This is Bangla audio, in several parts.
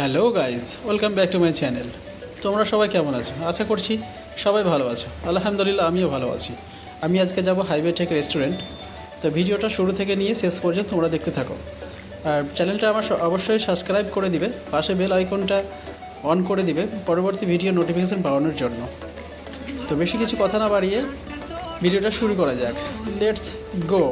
Hello guys, welcome back to my channel. তোমরা সবাই কেমন আছো? আশা করছি সবাই ভালো আছো। আলহামদুলিল্লাহ, আমিও ভালো আছি। আমি আজকে যাব হাইওয়ে টেক রেস্টুরেন্ট তো ভিডিওটা শুরু থেকে নিয়ে শেষ পর্যন্ত তোমরা দেখতে থাকো। আর চ্যানেলটা আমার অবশ্যই সাবস্ক্রাইব করে দিবে, পাশে বেল আইকনটা অন করে দিবে, পরবর্তী ভিডিও নোটিফিকেশান পাওয়ানোর জন্য। তো বেশি কিছু কথা না বাড়িয়ে ভিডিওটা শুরু করা যাক। লেটস গো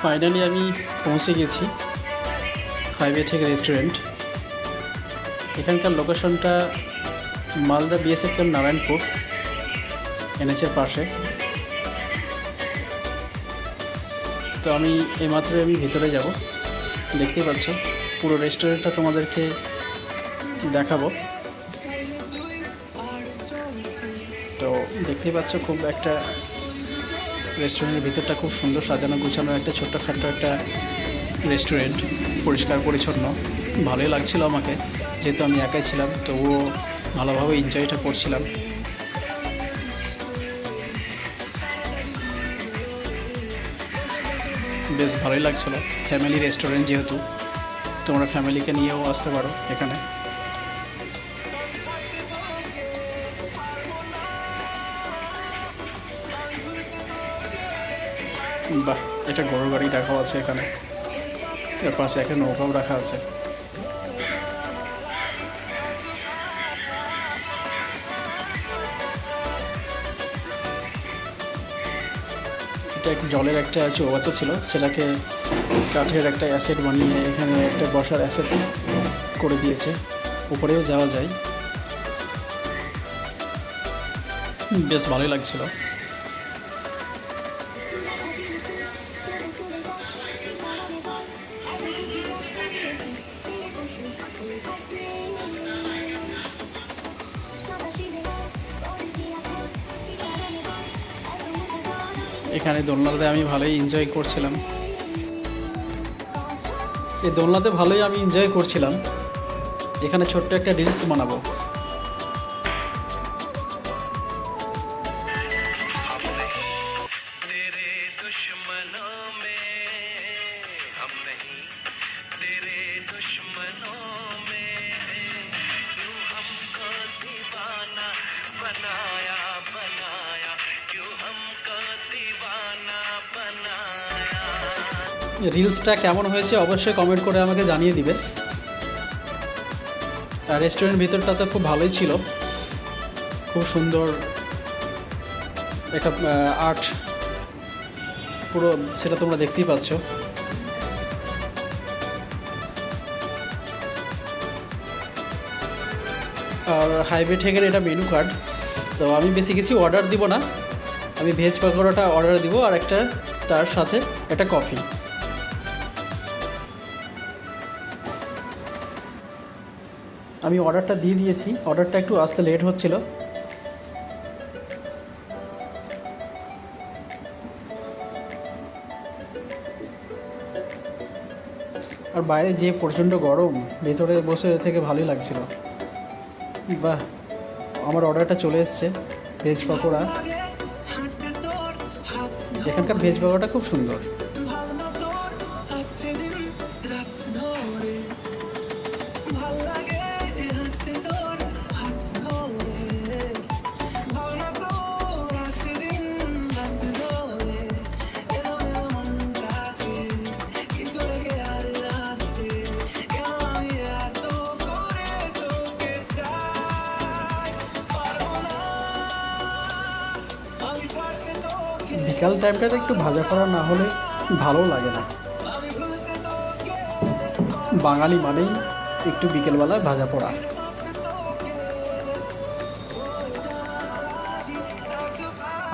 ফাইনালি আমি পৌঁছে গেছি হাইওয়ে থেকে রেস্টুরেন্ট এখানকার লোকেশনটা মালদা বিএসএফ নারায়ণপুর এনএচের পাশে। তো আমি এইমাত্র আমি ভিতরে যাব। দেখতেই পাচ্ছ, পুরো রেস্টুরেন্টটা তোমাদেরকে দেখাবো। তো দেখতেই পাচ্ছ, খুব একটা রেস্টুরেন্টের ভিতরটা খুব সুন্দর সাজানো, গোছানো, একটা ছোট্টখাট্ট একটা রেস্টুরেন্ট পরিষ্কার, পরিচ্ছন্ন। ভালোই লাগছিল আমাকে, যেহেতু আমি একাই ছিলাম, তবুও ভালোভাবে এনজয়টা করছিলাম। বেশ ভালোই লাগছিল ফ্যামিলি রেস্টুরেন্ট যেহেতু, তোমরা ফ্যামিলিকে নিয়েও আসতে পারো এখানে। বাহ এটা গরুর গাড়ি রাখাও আছে এখানে। এর পাশে একটা নৌকাও রাখা আছে। এটা একটু জলের একটা চৌবাচ্চা ছিল, সেটাকে কাঠের একটা অ্যাসেট বানিয়ে এখানে একটা বসার অ্যাসেট করে দিয়েছে। উপরেও যাওয়া যায়। বেশ ভালোই লাগছিল। এখানে দোলনাতে আমি ভালোই এনজয় করছিলাম। এই দোলনাতে ভালোই আমি এনজয় করছিলাম। এখানে ছোট্ট একটা রিলস বানাবো। রিলসটা কেমন হয়েছে অবশ্যই কমেন্ট করে আমাকে জানিয়ে দিবে। আর রেস্টুরেন্ট ভিতরটা তো খুব ভালোই ছিল। খুব সুন্দর একটা আর্ট পুরো সেটা তোমরা দেখতেই পাচ্ছ। আর হাইওয়ে ঠেকের এটা মেনু কার্ড তো আমি বেশি কিছু অর্ডার দিব না। আমি ভেজ পাকোড়াটা অর্ডার দিব আর একটা, তার সাথে একটা কফি আমি অর্ডারটা দিয়ে দিয়েছি। অর্ডারটা একটু আসতে লেট হচ্ছিল। আর বাইরে যে প্রচণ্ড গরম, ভেতরে বসে থেকে ভালোই লাগছিল। বাহ, আমার অর্ডারটা চলে এসছে, ভেজ পকোড়া। এখানকার ভেজ পকোড়াটা খুব সুন্দর। বিকাল টাইমটাতে একটু ভাজা করা না হলে ভালো লাগে না। বাঙালি মানেই একটু বিকেলবেলায় ভাজা পড়া।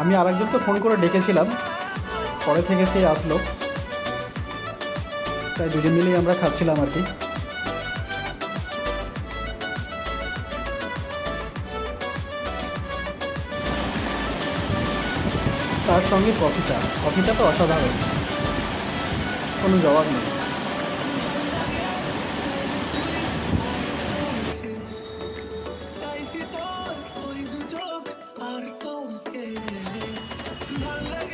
আমি আরেকজনকে ফোন করে ডেকেছিলাম, পরে থেকে সে আসলো। তাই দুজন মিলেই আমরা খাচ্ছিলাম আর কি। তার সঙ্গে কফিটা। কফিটা তো অসাধারণ। কোনো জবাব নেই।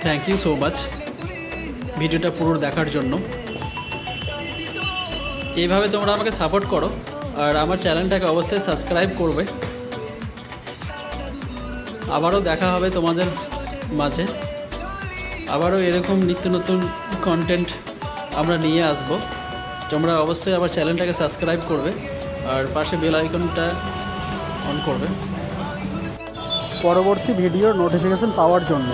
থ্যাংক ইউ সো মাচ ভিডিওটা পুরো দেখার জন্য। এইভাবে তোমরা আমাকে সাপোর্ট করো। আর আমার চ্যানেলটাকে অবশ্যই সাবস্ক্রাইব করবে। আবারও দেখা হবে তোমাদের মাঝে। আবারও এরকম নিত্য নতুন কন্টেন্ট আমরা নিয়ে আসব তোমরা অবশ্যই আমার চ্যানেলটাকে সাবস্ক্রাইব করবে আর পাশে বেল আইকনটা অন করবে পরবর্তী ভিডিওর নোটিফিকেশন পাওয়ার জন্য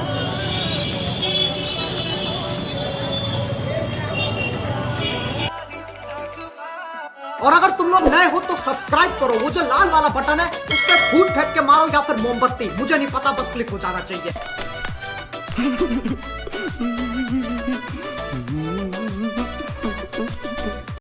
और अगर तुम लोग नए हो तो सब्सक्राइब करो वो जो लाल वाला बटन है उस पर फूट फेंक के मारो या फिर मोमबत्ती मुझे नहीं पता बस क्लिक हो जाना चाहिए ハハハハ!